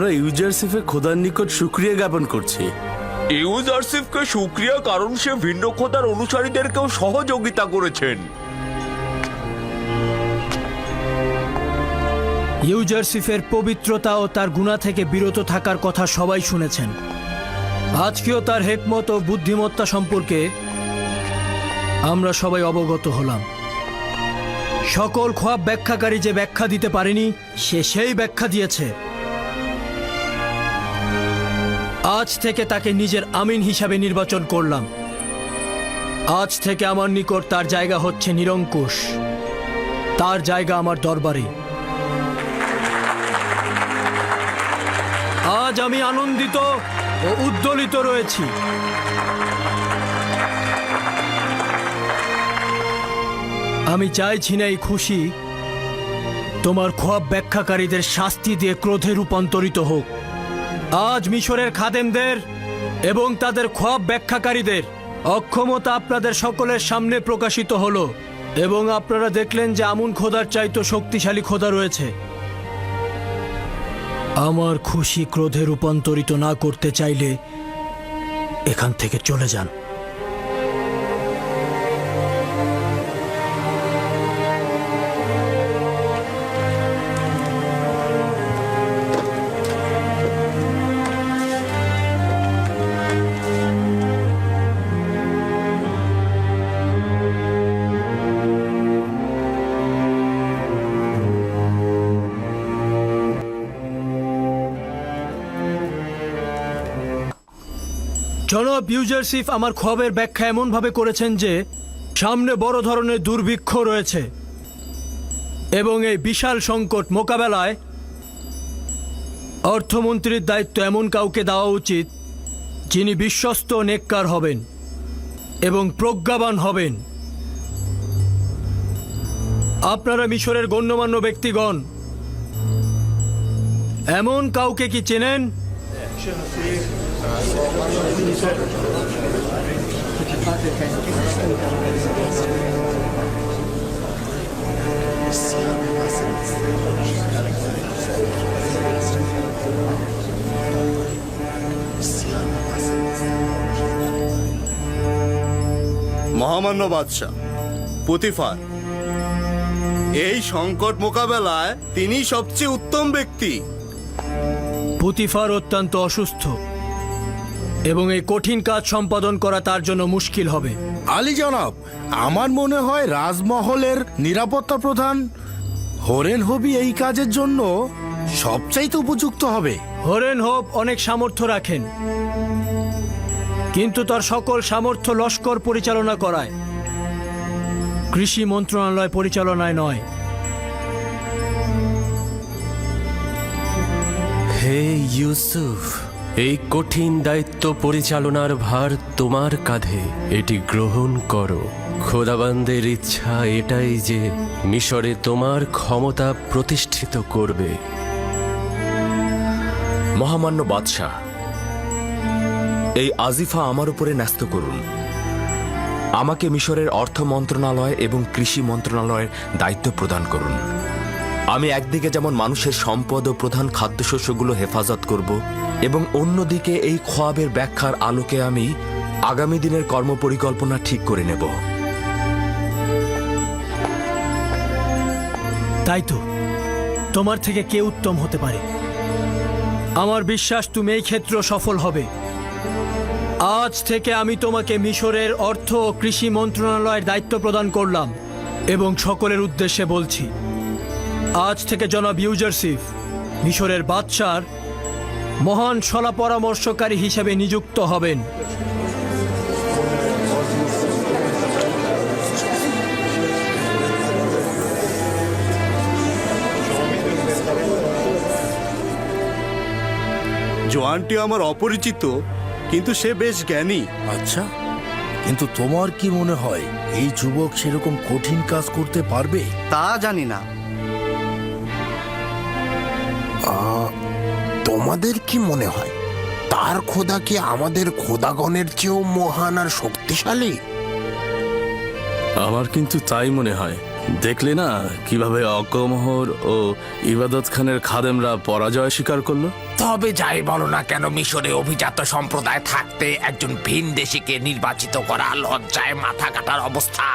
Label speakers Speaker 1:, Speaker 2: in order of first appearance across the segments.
Speaker 1: আমরা ইউজারসিফে খোদার নিকট শুক্রিয়া জ্ঞাপন করছি।
Speaker 2: সুক্রিয়া কারণ সে ভিন্ন খোদার অনুসারীদেরকেও সহযোগিতা করেছেন।
Speaker 3: ইউজারসিফের পবিত্রতা ও তার গুণা থেকে বিরত থাকার কথা সবাই শুনেছেন। আজকেও তার হেকমত ও বুদ্ধিমত্তা সম্পর্কে আমরা সবাই অবগত হলাম। সকল খোয়াব ব্যাখ্যাকারী যে ব্যাখ্যা দিতে পারেনি সে সেই ব্যাখ্যা দিয়েছে। আজ থেকে তাকে নিজের আমিন হিসাবে নির্বাচন করলাম। আজ থেকে আমার নিকট তার জায়গা হচ্ছে নিরঙ্কুশ। তার জায়গা আমার দরবারে। আজ আমি আনন্দিত ও উদ্দোলিত রয়েছি। আমি চাইছি না এই খুশি তোমার খোয়াব ব্যাখ্যাকারীদের শাস্তি দিয়ে ক্রোধে রূপান্তরিত হোক। আজ মিশরের খাদেমদের এবং তাদের খোয়াব ব্যাখ্যাকারীদের অক্ষমতা আপনাদের সকলের সামনে প্রকাশিত হল এবং আপনারা দেখলেন যে আমুন খোদার চাইতো শক্তিশালী খোদা রয়েছে। আমার খুশি ক্রোধে রূপান্তরিত না করতে চাইলে এখান থেকে চলে যান। জনাব ইউজারসিফ আমার খবের ব্যাখ্যা এমনভাবে করেছেন যে, সামনে বড় ধরনের দুর্ভিক্ষ রয়েছে এবং এই বিশাল সংকট মোকাবেলায় অর্থমন্ত্রীর দায়িত্ব এমন কাউকে দেওয়া উচিত যিনি বিশ্বস্ত নেককার হবেন এবং প্রজ্ঞাবান হবেন। আপনারা মিশরের গণ্যমান্য ব্যক্তিগণ, এমন কাউকে কি চেনেন?
Speaker 4: মহামান্য বাদশাহ পুতিফার। এই সংকট মোকাবেলায় তিনি সবচেয়ে উত্তম ব্যক্তি।
Speaker 3: পুতিফার অত্যন্ত অসুস্থ। এবং এই কঠিন কাজ সম্পাদন করা তার জন্য মুশকিল হবে।
Speaker 5: আলী জনাব আমার মনে হয় রাজমহলের নিরাপত্তা প্রধান হরেন হবি এই কাজের জন্য সবচাইতে উপযুক্ত হবে।
Speaker 3: হরেন হোপ অনেক সামর্থ্য রাখেন কিন্তু তার সকল সামর্থ্য লস্কর পরিচালনা করায়। কৃষি মন্ত্রণালয় পরিচালনায় নয়।
Speaker 6: হে ইউসুফ এই কঠিন দায়িত্ব পরিচালনার ভার তোমার কাঁধে। এটি গ্রহণ করো। খোদাবান্দের ইচ্ছা এটাই যে মিশরে তোমার ক্ষমতা প্রতিষ্ঠিত করবে।
Speaker 2: মহামান্য বাদশাহ, এই আজিফা আমার উপরে ন্যস্ত করুন। আমাকে মিশরের অর্থ মন্ত্রণালয় এবং কৃষি মন্ত্রণালয়ের দায়িত্ব প্রদান করুন। আমি একদিকে যেমন মানুষের সম্পদ ও প্রধান খাদ্যশস্যগুলো হেফাজত করব এবং অন্যদিকে এই খোয়াবের ব্যাখ্যার আলোকে আমি আগামী দিনের কর্মপরিকল্পনা ঠিক করে নেব।
Speaker 3: তাই তো। তোমার থেকে কে উত্তম হতে পারে? আমার বিশ্বাস তুমি এই ক্ষেত্র সফল হবে। আজ থেকে আমি তোমাকে মিশরের অর্থ ও কৃষি মন্ত্রণালয়ের দায়িত্ব প্রদান করলাম এবং সকলের উদ্দেশ্যে বলছি, আজ থেকে জনাব ইউজারসিফ মিশরের বাদশার মহান সলা পরামর্শকারী হিসেবে নিযুক্ত হবেন।
Speaker 4: জোয়ানটি আমার অপরিচিত কিন্তু সে বেশ জ্ঞানী।
Speaker 5: আচ্ছা কিন্তু তোমার কি মনে হয় এই যুবক সেরকম কঠিন কাজ করতে পারবে?
Speaker 7: তা জানি না।
Speaker 8: তোমাদের কি মনে হয়? তার খোদা কি আমাদের খোদাগণের চেয়েও মহান আর শক্তিশালী?
Speaker 1: আমার কিন্তু তাই মনে হয়। দেখলে না কীভাবে অকমহর ও ইবাদত খানের খাদেমরা পরাজয় স্বীকার করল?
Speaker 8: তবে যাই বলো না কেন মিশরে অভিজাত সম্প্রদায় থাকতে একজন ভিন দেশিকে নির্বাচিত করা লজ্জায় মাথা কাটার অবস্থা।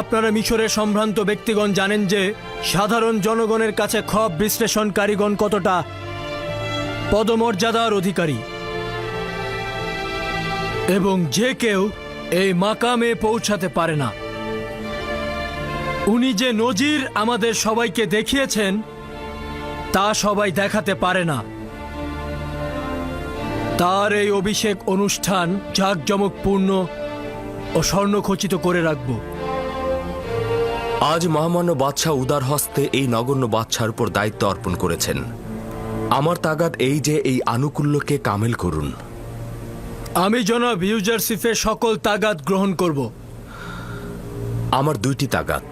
Speaker 3: আপনারা মিশরের সম্ভ্রান্ত ব্যক্তিগণ জানেন যে সাধারণ জনগণের কাছে খব বিশ্লেষণকারীগণ কতটা পদমর্যাদার অধিকারী। এবং যে কেউ এই মাকামে পৌঁছাতে পারে না। উনি যে নজির আমাদের সবাইকে দেখিয়েছেন, তা সবাই দেখাতে পারে না। তার এই অভিষেক অনুষ্ঠান জাঁকজমকপূর্ণ ও স্বর্ণখচিত করে রাখব।
Speaker 2: আজ মহামান্য বাদশাহ উদার হস্তে এই নগণ্য বাদশার উপর দায়িত্ব অর্পণ করেছেন। আমার তাগাদ এই যে এই আনুকূল্যকে কামেল করুন।
Speaker 3: আমি জনাব ইউজারসিফের সকল তাগাদ গ্রহণ করব।
Speaker 2: আমার দুইটি তাগাদ।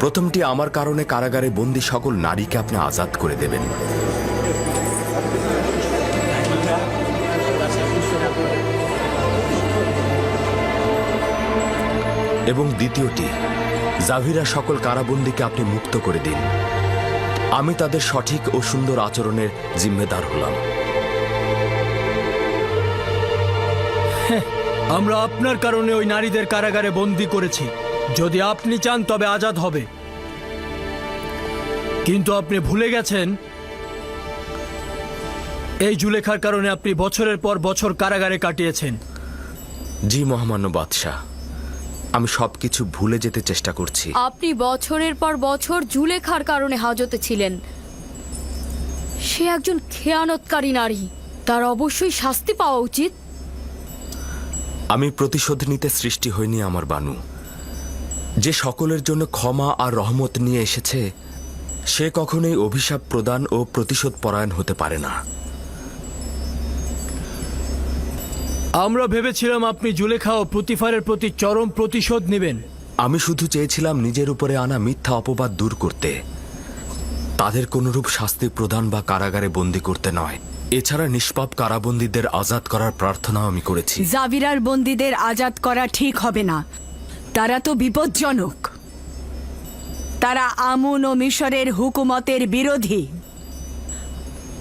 Speaker 2: প্রথমটি আমার কারণে কারাগারে বন্দি সকল নারীকে আপনি আজাদ করে দেবেন। এবং দ্বিতীয়টি জাভিরা সকল কারাবন্দীকে আপনি মুক্ত করে দিন। আমি তাদের সঠিক ও সুন্দর আচরণের জিম্মেদার হলাম।
Speaker 3: আমরা আপনার কারণে ওই নারীদের কারাগারে বন্দি করেছি। যদি আপনি চান তবে আজাদ হবে। কিন্তু আপনি ভুলে গেছেন এই জুলেখার কারণে আপনি বছরের পর বছর কারাগারে কাটিয়েছেন।
Speaker 2: জি মহামান্য বাদশাহ। আমি সবকিছু ভুলে যেতে চেষ্টা করছি।
Speaker 7: আপনি বছরের পর বছর জুলেখার কারণে হাজতে ছিলেন। সে একজন খেয়ানতকারী নারী। তার অবশ্যই শাস্তি পাওয়া উচিত।
Speaker 2: আমি প্রতিশোধ নিতে সৃষ্টি হয়নি আমার বানু। যে সকলের জন্য ক্ষমা আর রহমত নিয়ে এসেছে সে কখনোই অভিশাপ প্রদান ও প্রতিশোধ পরায়ণ হতে পারে না।
Speaker 3: আমরা ভেবেছিলাম আপনি জুলেখা ও প্রতিফারের প্রতি চরম প্রতিশোধ নেবেন।
Speaker 2: আমি শুধু চেয়েছিলাম নিজের উপরে আনা মিথ্যা অপবাদ দূর করতে। তাদের কোনরূপ শাস্তি প্রদান বা কারাগারে বন্দি করতে নয়। এছাড়া নিষ্পাপ কারাবন্দীদের আজাদ করার প্রার্থনাও আমি করেছি।
Speaker 9: জাভিরার বন্দীদের আজাদ করা ঠিক হবে না। তারা তো বিপজ্জনক। তারা আমুন ও মিশরের হুকুমতের বিরোধী।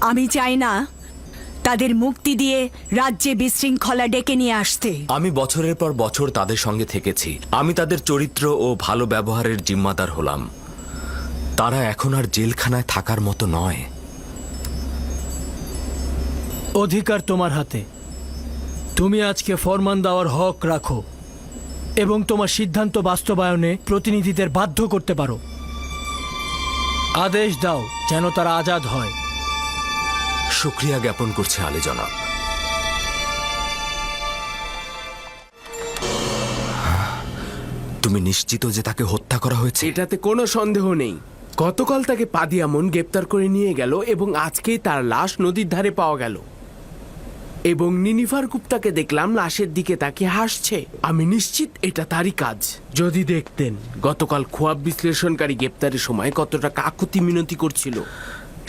Speaker 9: আমি চাই না তাদের মুক্তি দিয়ে রাজ্যে বিশৃঙ্খলা ডেকে নিয়ে আসতে।
Speaker 2: আমি বছরের পর বছর তাদের সঙ্গে থেকেছি। আমি তাদের চরিত্র ও ভালো ব্যবহারের জিম্মাদার হলাম। তারা এখন আর জেলখানায় থাকার মতো নয়।
Speaker 3: অধিকার তোমার হাতে। তুমি আজকে ফরমান দেওয়ার হক রাখো এবং তোমার সিদ্ধান্ত বাস্তবায়নে প্রতিনিধিদের বাধ্য করতে পারো। আদেশ দাও যেন তারা আজাদ হয়।
Speaker 2: শুক্রিয়া জ্ঞাপন করছে আলী জনাব। তুমি নিশ্চিত যে তাকে হত্যা করা হয়েছে?
Speaker 10: এটাতে কোনো সন্দেহ নেই। গতকাল তাকে পাদিয়ামন গ্রেপ্তার করে নিয়ে গেল এবং আজকেই তার লাশ নদীর ধারে পাওয়া গেল। এবং নিনিফার গুপ্তাকে দেখলাম লাশের দিকে তাকে হাসছে। আমি নিশ্চিত এটা তারই কাজ। যদি দেখতেন, গতকাল খোয়াব বিশ্লেষণকারী গ্রেপ্তারের সময় কতটা কাকুতি মিনতি করছিল।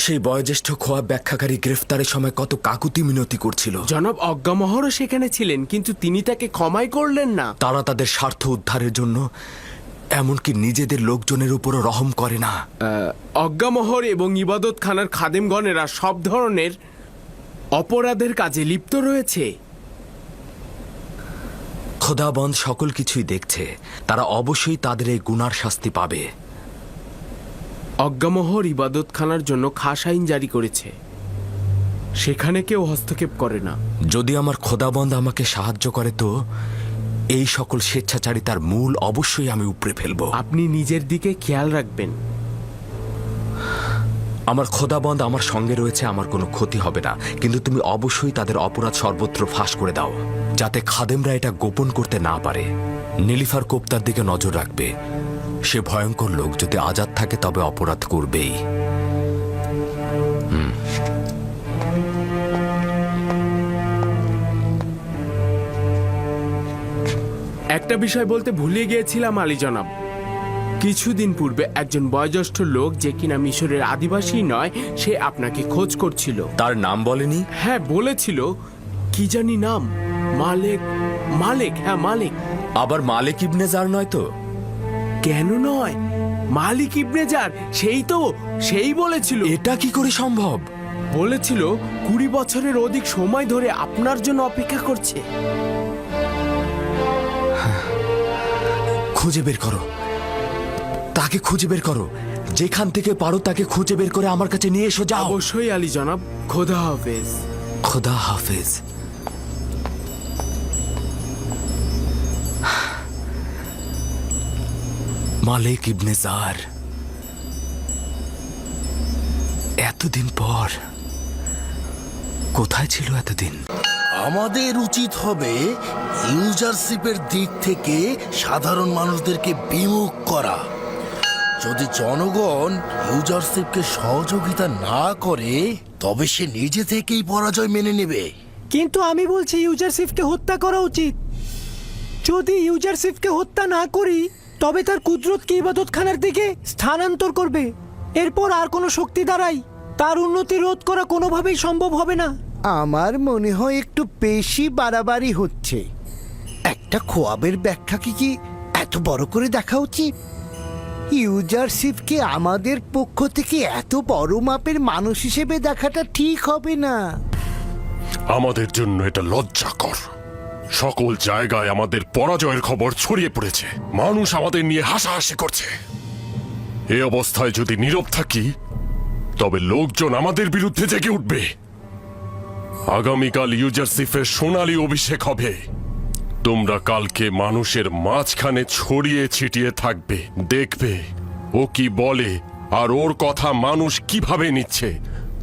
Speaker 2: সেই বয়োজ্যেষ্ঠ খোয়া ব্যাখ্যাকারী গ্রেফতারের সময় কত কাকুতি মিনতি করছিল।
Speaker 10: জনাব অজ্ঞামহরও সেখানে ছিলেন কিন্তু তিনি তাকে ক্ষমাই করলেন না।
Speaker 2: তারা তাদের স্বার্থ উদ্ধারের জন্য এমনকি নিজেদের লোকজনের উপরও রহম করে না।
Speaker 10: অজ্ঞামহর এবং ইবাদত খানার খাদেমগণেরা সব ধরনের অপরাধের কাজে লিপ্ত রয়েছে।
Speaker 2: খোদাবন্ধ সকল কিছুই দেখছে। তারা অবশ্যই তাদের এই গুনার শাস্তি পাবে।
Speaker 10: অজ্ঞামহর ইবাদতখানার জন্য খাস আইন জারি করেছে। সেখানে কেউ হস্তক্ষেপ করে না।
Speaker 2: যদি আমার খোদাবন্ধ আমাকে সাহায্য করে তো এই সকল স্বেচ্ছাচারিতার মূল অবশ্যই আমি উপড়ে ফেলব।
Speaker 10: আপনি নিজের দিকে খেয়াল রাখবেন।
Speaker 2: আমার খোদাবন্ধ আমার সঙ্গে রয়েছে আমার কোনো ক্ষতি হবে না। কিন্তু তুমি অবশ্যই তাদের অপরাধ সর্বত্র ফাঁস করে দাও যাতে খাদেমরা এটা গোপন করতে না পারে। নীলিফার কোপ্তার দিকে নজর রাখবে। সে ভয়ঙ্কর লোক যদি আজাদ থাকে তবে অপরাধ করবেই।
Speaker 10: একটা বিষয় বলতে ভুলে গিয়েছিলাম আলী জনাব। কিছুদিন পূর্বে একজন বয়োজ্যেষ্ঠ লোক যে কিনা মিশরের আদিবাসী নয় সে আপনাকে খোঁজ করছিল।
Speaker 2: তার নাম বলেনি?
Speaker 10: হ্যাঁ বলেছিল। কি জানি নাম? মালেক মালেক হ্যাঁ মালেক।
Speaker 2: আবার মালিক ইবনে জার নয় তো?
Speaker 10: কেন নয়? মালিক ইবনে যার সেই তো সেই বলেছিল।
Speaker 2: এটা কি করে সম্ভব?
Speaker 10: বলেছিল কুড়ি বছরের অধিক সময় ধরে আপনার জন্য অপেক্ষা করছে।
Speaker 2: খুঁজে বের করো। তাকে খুঁজে বের করো। যেখান থেকে পারো তাকে খুঁজে বের করে আমার কাছে নিয়ে এসো যাও।
Speaker 10: অবশ্যই আলী জনাব খোদা হাফেজ।
Speaker 2: খোদা হাফেজ। মালিক ইবনে জার। এতদিন পর কোথায় ছিল এতদিন?
Speaker 5: আমাদের উচিত হবে ইউজারশিপের দিক থেকে সাধারণ মানুষদেরকে বিমুখ করা। যদি জনগণ ইউজারশিপকে সহযোগিতা না করে তবে সে নিজে থেকেই পরাজয় মেনে নেবে।
Speaker 3: কিন্তু আমি বলছি ইউজারশিপকে হত্যা করা উচিত। যদি ইউজারশিপকে হত্যা না করি তবে তার কুদরতকে ইবাদতখানার দিকে স্থানান্তর করবে? এরপর আর কোনো শক্তি দ্বারাই তার উন্নতি রোধ করা কোনোভাবেই সম্ভব হবে না।
Speaker 11: আমার মনে হয় একটু বেশি বাড়াবাড়ি হচ্ছে। একটা খোয়াবের ব্যাখ্যাকে কি এত বড় করে দেখা উচিত? ইউজারশিপকে আমাদের পক্ষ থেকে এত বড় মাপের মানুষ হিসেবে দেখাটা ঠিক হবে না।
Speaker 12: আমাদের জন্য এটা লজ্জাকর। সকল জায়গায় আমাদের পরাজয়ের খবর ছড়িয়ে পড়েছে। মানুষ আমাদের নিয়ে হাসাহাসি করছে। এ অবস্থায় যদি নীরব থাকি, তবে লোকজন আমাদের বিরুদ্ধে জেগে উঠবে। আগামীকাল ইউজারসিফের সোনালী অভিষেক হবে। তোমরা কালকে মানুষের মাঝখানে ছড়িয়ে ছিটিয়ে থাকবে, দেখবে। ও কি বলে, আর ওর কথা মানুষ কীভাবে নিচ্ছে?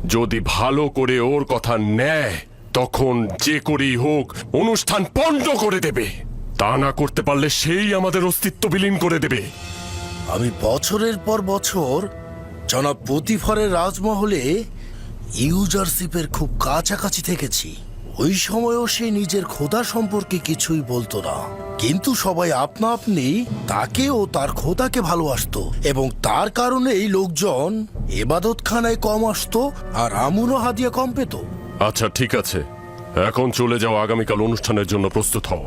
Speaker 12: যদি ভালো করে ওর কথা নেয় তখন যে করেই হোক, অনুষ্ঠান পণ্ড করে দেবে। তা না করতে পারলে সেই আমাদের অস্তিত্ব বিলীন করে দেবে।
Speaker 5: আমি বছরের পর বছর জনাব প্রতিফরের রাজমহলে ইউজারশিপের খুব কাছাকাছি থেকেছি। ওই সময়ও সে নিজের খোদা সম্পর্কে কিছুই বলতো না। কিন্তু সবাই আপনা আপনি তাকে ও তার খোদাকে ভালোবাসত এবং তার কারণেই লোকজন এবাদতখানায় কম আসতো আর আমুনও হাদিয়া কম পেত।
Speaker 12: আচ্ছা ঠিক আছে। এখন চলে যাও আগামীকাল অনুষ্ঠানের জন্য প্রস্তুত হও।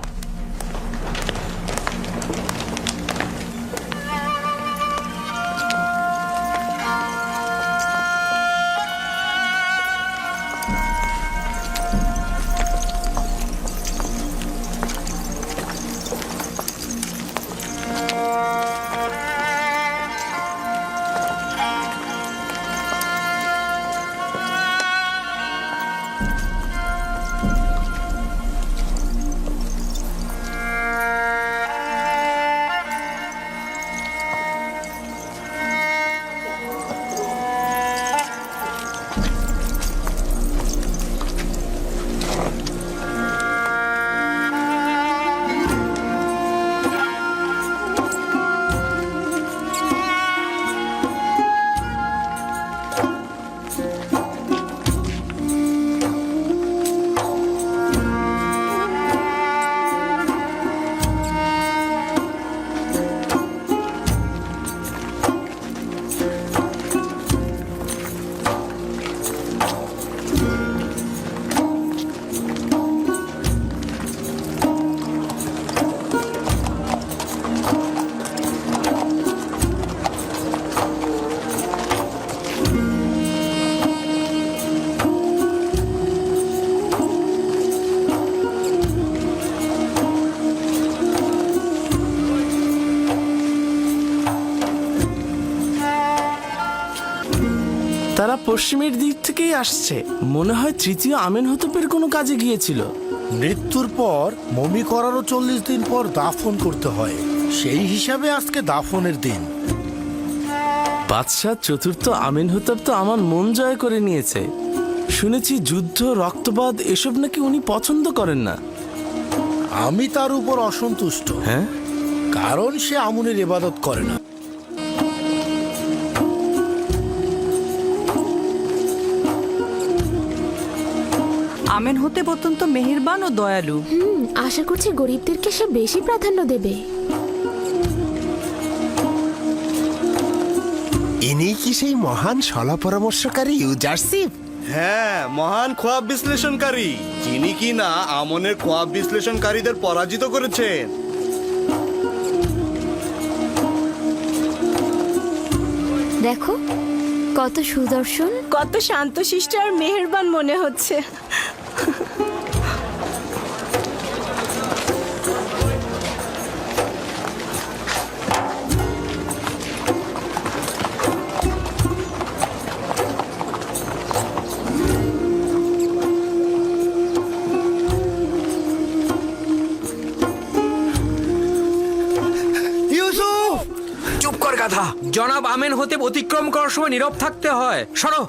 Speaker 1: পশ্চিমের দিক থেকেই আসছে। মনে হয় তৃতীয় আমেন হতপের কোনো কাজে গিয়েছিল।
Speaker 5: মৃত্যুর পর মমি করারও চল্লিশ দিন পর দাফন করতে হয়। সেই হিসাবে আজকে দাফনের দিন।
Speaker 1: বাদশাহ চতুর্থ আমিন হতপ তো আমার মন জয় করে নিয়েছে। শুনেছি যুদ্ধ রক্তপাত এসব নাকি উনি পছন্দ করেন না।
Speaker 5: আমি তার উপর অসন্তুষ্ট।
Speaker 1: হ্যাঁ?
Speaker 5: কারণ সে আমুনের ইবাদত করে না।
Speaker 9: আমেন হতে অত্যন্ত মেহেরবান ও দয়ালু।
Speaker 7: হুম আশা করছি গরিবদেরকে সে বেশি প্রাধান্য দেবে।
Speaker 11: ইনি কি সেই মহান সলা পরামর্শকারী ইউজারশিপ?
Speaker 4: হ্যাঁ মহান খোয়াব বিশ্লেষণকারী যিনি কি না আমনের খোয়াব বিশ্লেষণকারীদের পরাজিত করেছেন।
Speaker 7: দেখো কত সুদর্শন
Speaker 9: কত শান্তশিষ্ট আর মেহেরবান মনে হচ্ছে।
Speaker 2: অতিক্রম করার সময় নীরব থাকতে হয়। সরো।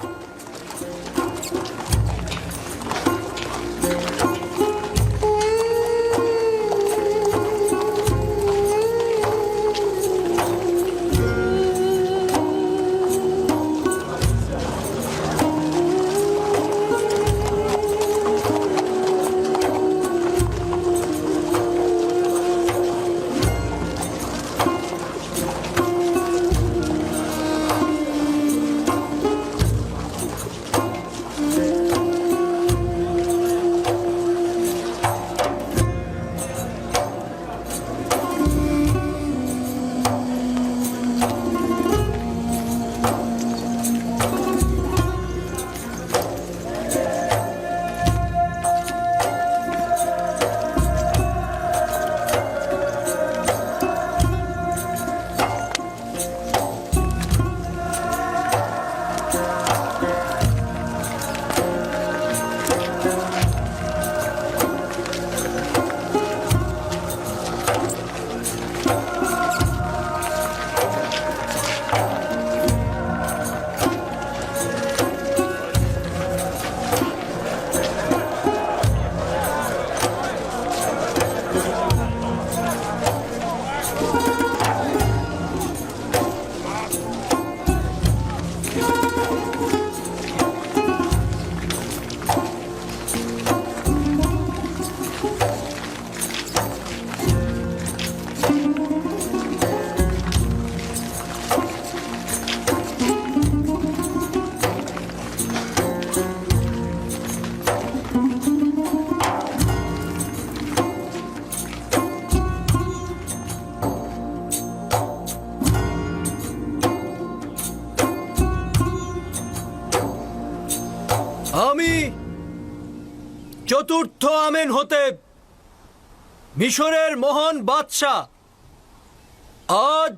Speaker 3: আমি চতুর্থ আমেন হতে মিশরের মহান বাদশাহ আজ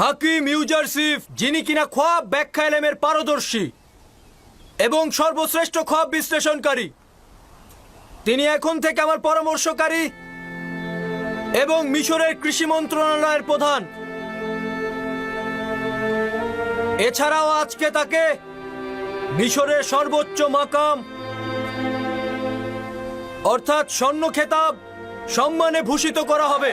Speaker 3: হাকিম ইউজারসিফ যিনি কিনা খোয়াব ব্যাখ্যা এলেমের পারদর্শী এবং সর্বশ্রেষ্ঠ খোয়াব বিশ্লেষণকারী। তিনি এখন থেকে আমার পরামর্শকারী এবং মিশরের কৃষি মন্ত্রণালয়ের প্রধান। এছাড়াও আজকে তাকে মিশরের সর্বোচ্চ মাকাম, অর্থাৎ স্বর্ণ খেতাব সম্মানে ভূষিত করা হবে।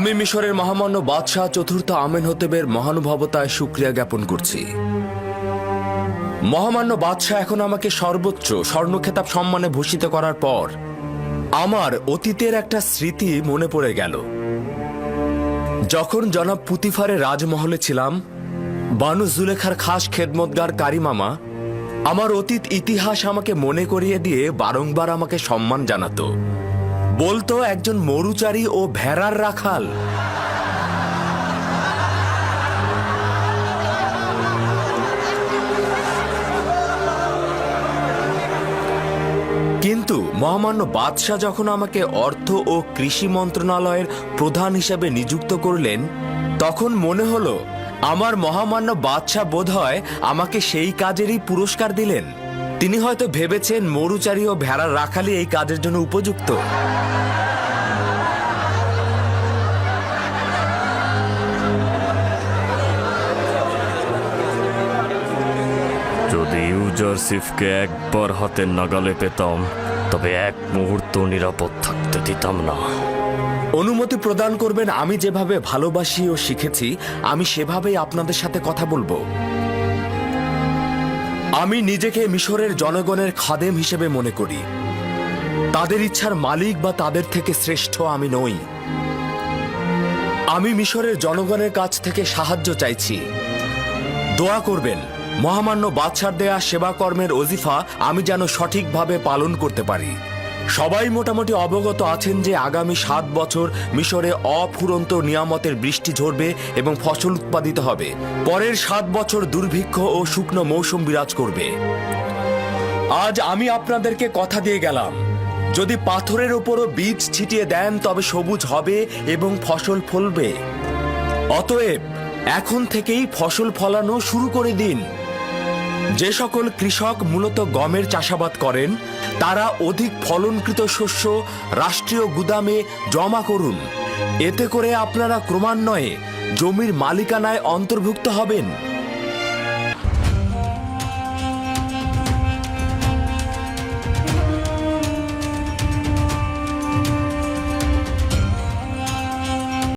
Speaker 2: আমি মিশরের মহামান্য বাদশাহ চতুর্থ আমেন হতেবের মহানুভবতায় সুক্রিয়া জ্ঞাপন করছি। মহামান্য বাদশাহ এখন আমাকে সর্বোচ্চ স্বর্ণ খেতাব সম্মানে ভূষিত করার পর আমার অতীতের একটা স্মৃতি মনে পড়ে গেল। যখন জনাব পুতিফারে রাজমহলে ছিলাম, বানু জুলেখার খাস খেদমতগার কারিমামা আমার অতীত ইতিহাস আমাকে মনে করিয়ে দিয়ে বারংবার আমাকে সম্মান জানাতো। বলতো একজন মরুচারী ও ভেড়ার রাখাল। কিন্তু মহামান্য বাদশাহ যখন আমাকে অর্থ ও কৃষি মন্ত্রণালয়ের প্রধান হিসেবে নিযুক্ত করলেন, তখন মনে হলো, আমার মহামান্য বাদশাহ বোধ হয় আমাকে সেই কাজেরই পুরস্কার দিলেন। তিনি হয়তো ভেবেছেন মরুচারী ও ভেড়ার রাখালি এই কাজের জন্য উপযুক্ত।
Speaker 13: যদি ইউজারসিফকে একবার হাতের নাগালে পেতাম তবে এক মুহূর্ত নিরাপদ থাকতে দিতাম না।
Speaker 2: অনুমতি প্রদান করবেন আমি যেভাবে ভালোবাসি ও শিখেছি আমি সেভাবেই আপনাদের সাথে কথা বলব। আমি নিজেকে মিশরের জনগণের খাদেম হিসেবে মনে করি। তাদের ইচ্ছার মালিক বা তাদের থেকে শ্রেষ্ঠ আমি নই। আমি মিশরের জনগণের কাছ থেকে সাহায্য চাইছি। দোয়া করবেন, মহামান্য বাদশার দেয়া সেবা কর্মের অজিফা আমি যেন সঠিকভাবে পালন করতে পারি। সবাই মোটামুটি অবগত আছেন যে আগামী সাত বছর মিশরে অফুরন্ত নিয়ামতের বৃষ্টি ঝরবে এবং ফসল উৎপাদিত হবে। পরের সাত বছর দুর্ভিক্ষ ও শুকনো মৌসুম বিরাজ করবে। আজ আমি আপনাদেরকে কথা দিয়ে গেলাম। যদি পাথরের উপরও বীজ ছিটিয়ে দেন, তবে সবুজ হবে এবং ফসল ফলবে। অতএব, এখন থেকেই ফসল ফলানো শুরু করে দিন। যে সকল কৃষক মূলত গমের চাষাবাদ করেন, তারা অধিক ফলনকৃত শস্য, রাষ্ট্রীয় গুদামে জমা করুন। এতে করে আপনারা ক্রমান্বয়ে জমির মালিকানায় অন্তর্ভুক্ত হবেন।